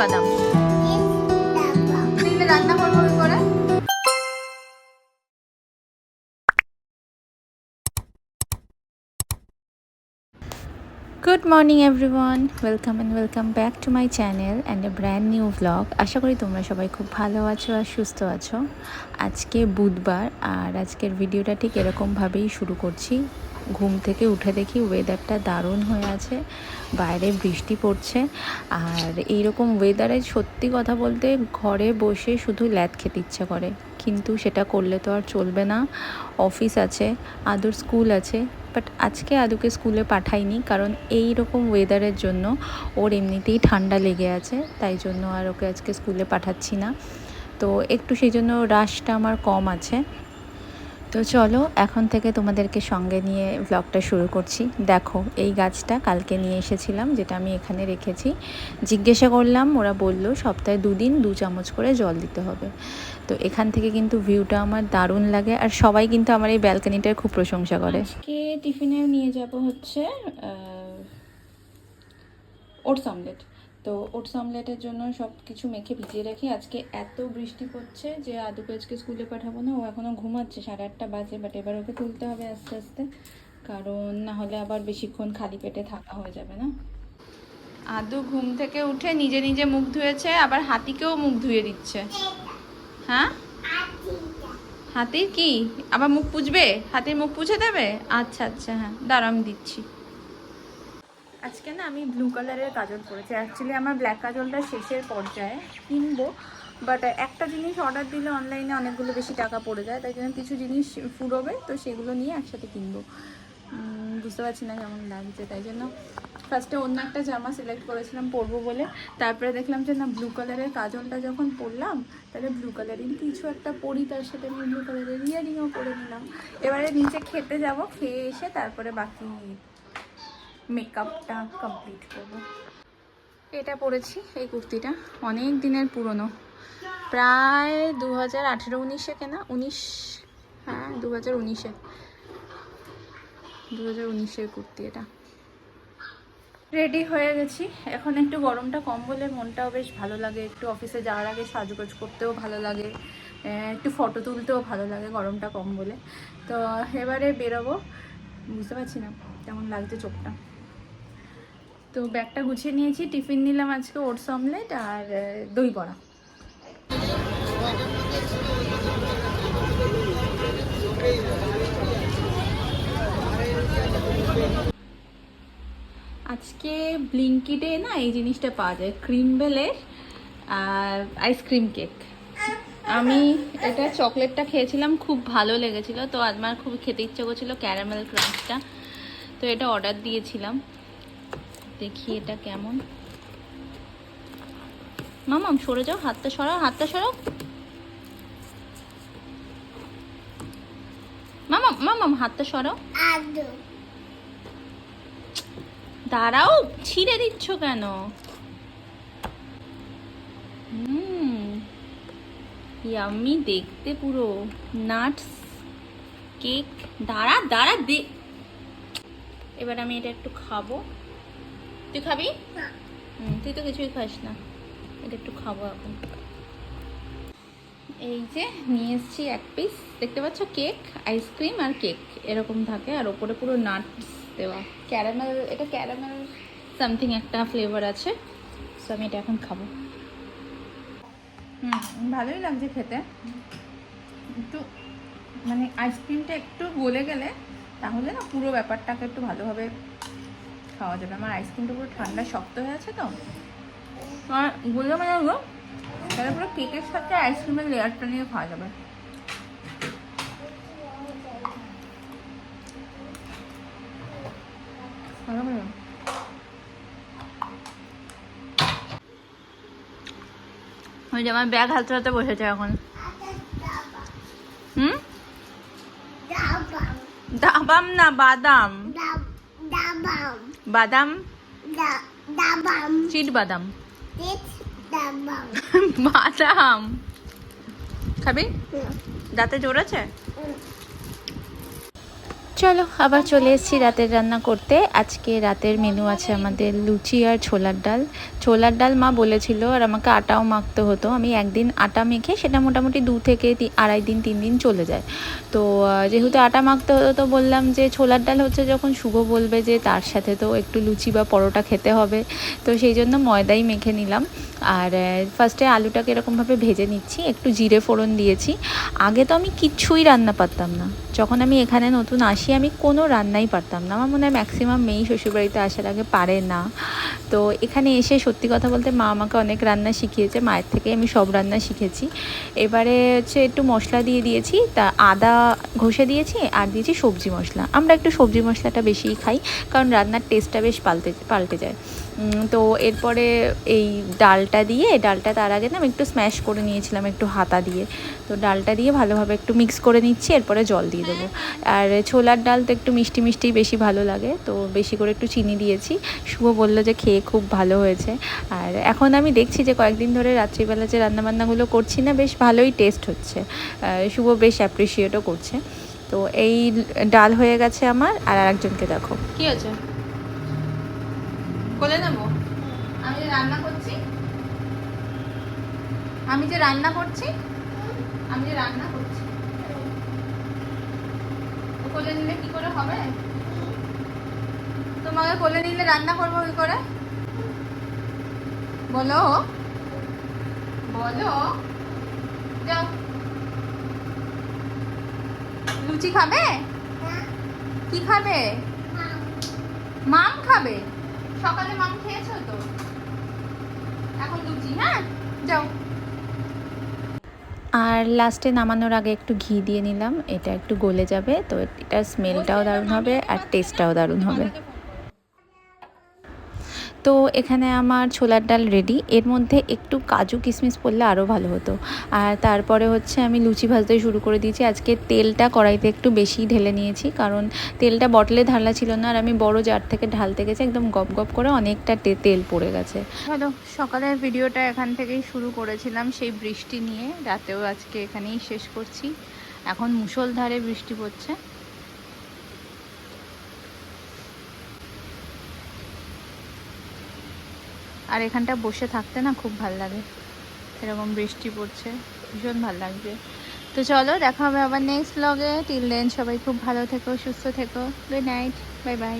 বাদাম। রান্না করব কি করে good morning everyone welcome and welcome back to my channel and a brand new blog আশা করি তোমরা সবাই খুব ভালো আছো আর সুস্থ আছো। আজকে বুধবার আর আজকের ভিডিওটা ঠিক এরকমভাবেই শুরু করছি। ঘুম থেকে উঠে দেখি ওয়েদারটা দারুণ হয়ে আছে, বাইরে বৃষ্টি পড়ছে। আর এইরকম ওয়েদারে সত্যি কথা বলতে ঘরে বসে শুধু ল্যাদ খেতে ইচ্ছা করে। কিন্তু সেটা করলে তো আর চলবে না। অফিস আছে, আদর স্কুল আছে বাট আজকে আদুকে স্কুলে পাঠাইনি কারণ এই রকম ওয়েদারের জন্য ওর এমনিতেই ঠান্ডা লেগে আছে, তাই জন্য আর ওকে আজকে স্কুলে পাঠাচ্ছি না। তো একটু সেই জন্য রাশটা আমার কম আছে। তো চলো, এখন থেকে তোমাদেরকে সঙ্গে নিয়ে ব্লগটা শুরু করছি। দেখো, এই গাছটা কালকে নিয়ে এসেছিলাম, যেটা আমি এখানে রেখেছি। জিজ্ঞাসা করলাম, ওরা বলল, সপ্তাহে দুদিন দু চামচ করে জল দিতে হবে। তো এখান থেকে কিন্তু ভিউটা আমার দারুণ লাগে, আর সবাই কিন্তু আমার এই ব্যালকানিটার খুব প্রশংসা করে। আজকে টিফিনে নিয়ে যাব হচ্ছে ওটস অমলেট তো ওটস অমলেটের জন্য সব কিছু মেখে ভিজিয়ে রাখি। আজকে এত বৃষ্টি পড়ছে যে আদুকে আজকে স্কুলে পাঠাবো না, ও এখনও ঘুমাচ্ছে। সাড়ে আটটা বাজে বাট এবার ওকে তুলতে হবে আস্তে আস্তে। কারণ না হলে আবার বেশিক্ষণ খালি পেটে থাকা হয়ে যাবে না। আদু ঘুম থেকে উঠে নিজে নিজে মুখ ধুয়েছে, আবার হাতিকেও মুখ ধুয়ে দিচ্ছে। হ্যাঁ? হাতির কি? আবার মুখ পুজবে? হাতির মুখ পুছে দেবে? আচ্ছা আচ্ছা হ্যাঁ দাঁড়াম দিচ্ছি। আজকে না আমি ব্লু কালারের কাজল পরেছি। অ্যাকচুয়ালি আমার ব্ল্যাক কাজলটা শেষের পর্যায়ে কিনবো বাট একটা জিনিস অর্ডার দিলে অনলাইনে অনেকগুলো বেশি টাকা পড়ে যায়, তাই জন্য কিছু জিনিস ফুরোবে, তো সেগুলো নিয়ে একসাথে কিনবো। বুঝতে পারছি না কেমন লাগছে, তাই জন্য ফার্স্টে অন্য একটা জামা সিলেক্ট করেছিলাম পরবো বলে। তারপরে দেখলাম যে না ব্লু কালারের কাজলটা যখন পরলাম, তাহলে ব্লু কালারেরই কিছু একটা পরি, তার সাথে আমি ব্লু কালারের ইয়ারিংও পরে নিলাম। এবারে নিচে খেতে যাব, খেয়ে এসে তারপরে বাকি মেকআপটা কমপ্লিট করব। এটা পরেছি এই কুর্তিটা, অনেক দিনের পুরনো। প্রায় দু হাজার আঠেরো উনিশে কেনা, উনিশ হ্যাঁ দু হাজার উনিশে। দু হাজার উনিশের কুর্তি এটা। রেডি হয়ে গেছি। এখন একটু গরমটা কম বলে মনটাও বেশ ভালো লাগে। একটু অফিসে যাওয়ার আগে সাজগোজ করতেও ভালো লাগে। একটু ফটো তুলতেও ভালো লাগে গরমটা কম বলে। তো এবারে বেরোবো। বুঝতে পারছি না কেমন লাগছে চোখটা। তো ব্যাগটা গুছিয়ে নিয়েছি, টিফিন নিলাম আজকে ওটস অমলেট আর দই বড়া। আজকে ব্লিঙ্কিটে না, এই জিনিসটা পাওয়া যায় ক্রিম বেলের আর আইসক্রিম কেক আমি এটা চকলেটটা খেয়েছিলাম, খুব ভালো লেগেছিল, তো আমার খুব খেতে ইচ্ছে করছিল ক্যারামেল ক্রাঞ্চটা তো এটা অর্ডার দিয়েছিলাম। দেখি এটা কেমন। মামাম সরে যাও হাতটা সরাও হাতটা সরাও। মামাম মামাম হাতটা সরাও। দাঁড়াও ছিঁড়ে দিচ্ছ কেন? হুম ইয়াম্মি দেখতে পুরো। Nuts cake. দাঁড়া দাঁড়া দে এবার আমি এটা একটু খাব। তুই খাবি? হুম তুই তো কিছুই খাস না। এটা একটু খাব এখন। এই যে নিয়ে এসেছি এক পিস দেখতে পাচ্ছ কেক আইসক্রিম আর কেক এরকম থাকে আর ওপরে পুরো নাটস দেওয়া। ক্যারামেল এটা ক্যারামেল সামথিং একটা ফ্লেভার আছে। সো আমি এটা এখন খাব। হুম ভালোই লাগছে খেতে। একটু মানে আইসক্রিমটা একটু গলে গেলে তাহলে না পুরো ব্যাপারটাকে একটু ভালোভাবে খাওয়া যাবে। আমার আইসক্রিমটা পুরো ঠান্ডা শক্ত হয়ে আছে তো। আর গলে মানে হলো তাহলে পুরো কেকের সাথে আইসক্রিমের লেয়ারটা নিয়ে খাওয়া যাবে। ওই যে আমার ব্যাগ হাতে হাতে বসেছে এখন। হুম? দাবাম। না বাদাম? বাদাম? চিট বাদাম। বাদাম। খাবি? দাঁতে জোর আছে? চলো, আবার চলে এসেছি রাতের রান্না করতে। আজকে রাতের মেনু আছে আমাদের লুচি আর ছোলার ডাল। ছোলার ডাল মা বলেছিল আর আমাকে আটাও মাখতে হতো। আমি একদিন আটা মেখে সেটা মোটামুটি দু থেকে আড়াই দিন, তিন দিন চলে যায়। তো যেহেতু আটা মাখতে হতো তো বললাম যে ছোলার ডাল হচ্ছে যখন শুভ বলবে যে তার সাথে তো একটু লুচি বা পরোটা খেতে হবে। তো সেই জন্য ময়দাই মেখে নিলাম। আর ফার্স্টে আলুটাকে এরকমভাবে ভেজে নিচ্ছি। একটু জিরে ফোড়ন দিয়েছি। আগে তো আমি কিচ্ছুই রান্না পারতাম না। যখন আমি এখানে নতুন আসি আমি কোনো রান্নাই পারতাম না। আমার মনে হয় ম্যাক্সিমাম মেয়েই শ্বশুরবাড়িতে আসার আগে পারে না। তো এখানে এসে সত্যি কথা বলতে মা আমাকে অনেক রান্না শিখিয়েছে, মায়ের থেকে আমি সব রান্না শিখেছি। এবারে হচ্ছে একটু মশলা দিয়ে দিয়েছি, তা আদা ঘষে দিয়েছি আর দিয়েছি সবজি মশলা। আমরা একটু সবজি মশলাটা বেশিই খাই, কারণ রান্নার টেস্টটা বেশ পাল্টে পাল্টে যায়। তো এরপরে এই ডালটা দিয়ে, ডালটা তার আগে না আমি একটু স্ম্যাশ করে নিয়েছিলাম একটু হাতা দিয়ে। তো ডালটা দিয়ে ভালোভাবে একটু মিক্স করে নিচ্ছি, এরপরে জল দিয়ে দেবো। আর ছোলার ডাল তো একটু মিষ্টি মিষ্টি বেশি ভালো লাগে, তো বেশি করে একটু চিনি দিয়েছি। শুভ বলল যে খেয়ে খুব ভালো হয়েছে। আর এখন আমি দেখছি যে কয়েকদিন ধরে রাত্রিবেলা যে রান্নাবান্নাগুলো করছি না, বেশ ভালোই টেস্ট হচ্ছে। শুভ বেশ অ্যাপ্রিসিয়েটও করছে। তো এই ডাল হয়ে গেছে আমার, আর আরেকজনকে দেখো। কি হয়েছে? বলে নেব আমি যে রান্না করছি আমি যে রান্না করছি আমি যে রান্না করছি। কোলে নিলে কি করে হবে? তোমাকে কোলে নিলে রান্না করব কি করে? বলো বলো যাও। লুচি খাবে? কি খাবে? মাম খাবে? সকালে মাম খেয়েছো তো? এখন দুজি হ্যাঁ? যাও। আর লাস্টে নামানোর আগে একটু ঘি দিয়ে নিলাম এটা একটু গলে যাবে তো এটার স্মেলটাও দারুণ হবে আর টেস্টটাও দারুণ হবে। তো এখানে আমার ছোলার ডাল রেডি এর মধ্যে একটু কাজু কিশমিশ পড়লে আরও ভালো হতো। আর তারপরে হচ্ছে আমি লুচি ভাজতে শুরু করে দিয়েছি। আজকে তেলটা কড়াইতে একটু বেশি ঢেলে নিয়েছি, কারণ তেলটা বটলে ঢালা ছিল না, আর আমি বড় জার থেকে ঢালতে গেছি, একদম গপ গপ করে অনেকটা তেল পড়ে গেছে। হ্যালো সকালের ভিডিওটা এখান থেকেই শুরু করেছিলাম সেই বৃষ্টি নিয়ে। রাতেও আজকে এখানেই শেষ করছি। এখন মুষলধারে বৃষ্টি পড়ছে। আর এখানটা বসে থাকতে না খুব ভালো লাগে। এরকম বৃষ্টি পড়ছে, ভীষণ ভালো লাগছে। তো চলো, দেখা হবে আবার নেক্সট ব্লগে টিল দেন সবাই খুব ভালো থেকো, সুস্থ থেকো। Good night bye bye